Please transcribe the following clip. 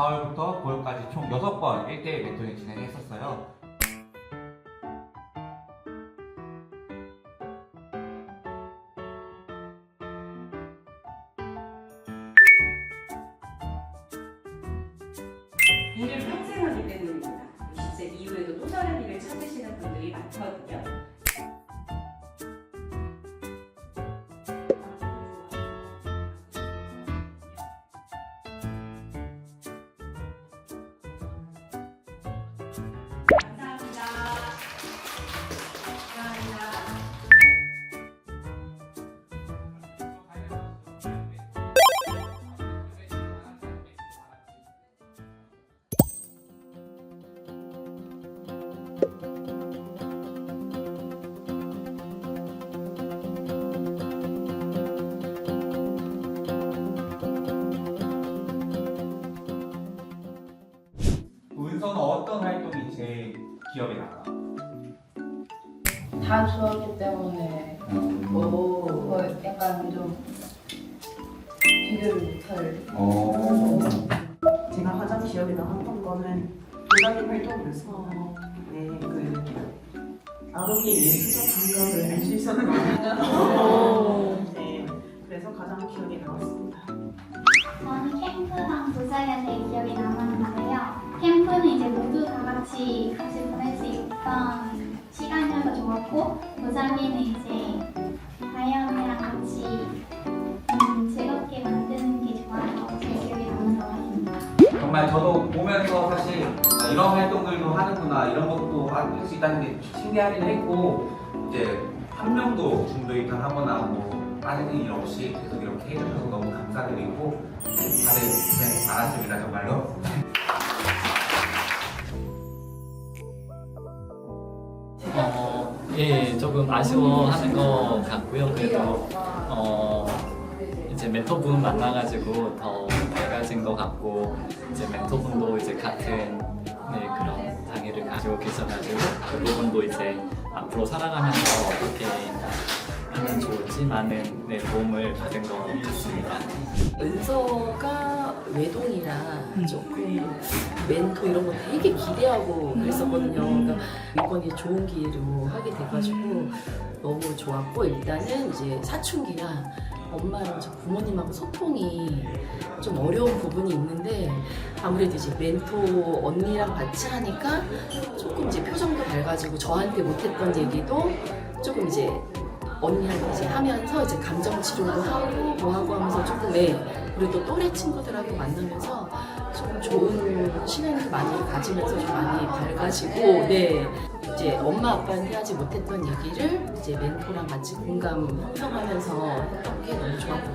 4월부터 9월까지 총 6번 1대1 멘토링 진행했었어요. 일을 제일 기억에 남아? 다 좋았기 때문에 오. 그거 약간 좀 비교를 못할 어. 제가 가장 기억에 남았던 거는 도자기 활동이었어요. 네, 그 아동의 예술적 감각을 알 수 있었던 것 같아요. 네, 그래서 가장 기억에 남았습니다. 저는 캠프랑 도자기가 되게 기억에 남았는데요. 캠프는 이제 모두 다 같이 같이 보낼 수 있던 시간이어서 좋았고, 도자기는 이제 다이언이랑 같이 음, 즐겁게 만드는 게 좋아서 제 기억에 남는 것 같습니다. 정말 저도 보면서 사실 아, 이런 활동들도 하는구나 이런 것도 할 수 있다는 게 신기하긴 했고 이제 한 명도 중도 입단 하거나 뭐 다른 일 없이 계속 이렇게 해주셔서 너무 감사드리고 다들 고생 많았습니다 정말로 예, 조금 아쉬워하는 것 같고요. 그래도 어, 이제 멘토분 만나가지고 더 밝아진 것 같고 이제 멘토분도 이제 같은 네, 그런 장애를 가지고 계셔가지고 그 부분도 이제 앞으로 살아가면서 좋을지 많은 네, 도움을 받은 것 같습니다. 은서가 외동이라 조금 멘토 이런 거 되게 기대하고 그랬었거든요. 그러니까 이번에 좋은 기회로 하게 돼가지고 너무 좋았고 일단은 이제 사춘기라 엄마랑 저 부모님하고 소통이 좀 어려운 부분이 있는데 아무래도 이제 멘토 언니랑 같이 하니까 조금 이제 표정도 밝아지고 저한테 못했던 얘기도 조금 이제 언니한테 이제 하면서 이제 감정 치료도 하고 뭐 하고 하면서 조금 네 그리고 또 또래 친구들하고 만나면서 좀 좋은 시간을 많이 가지면서 좀 많이 밝아지고 네 이제 엄마 아빠한테 하지 못했던 얘기를 이제 멘토랑 같이 공감 형성하면서 했던 게 너무. 네.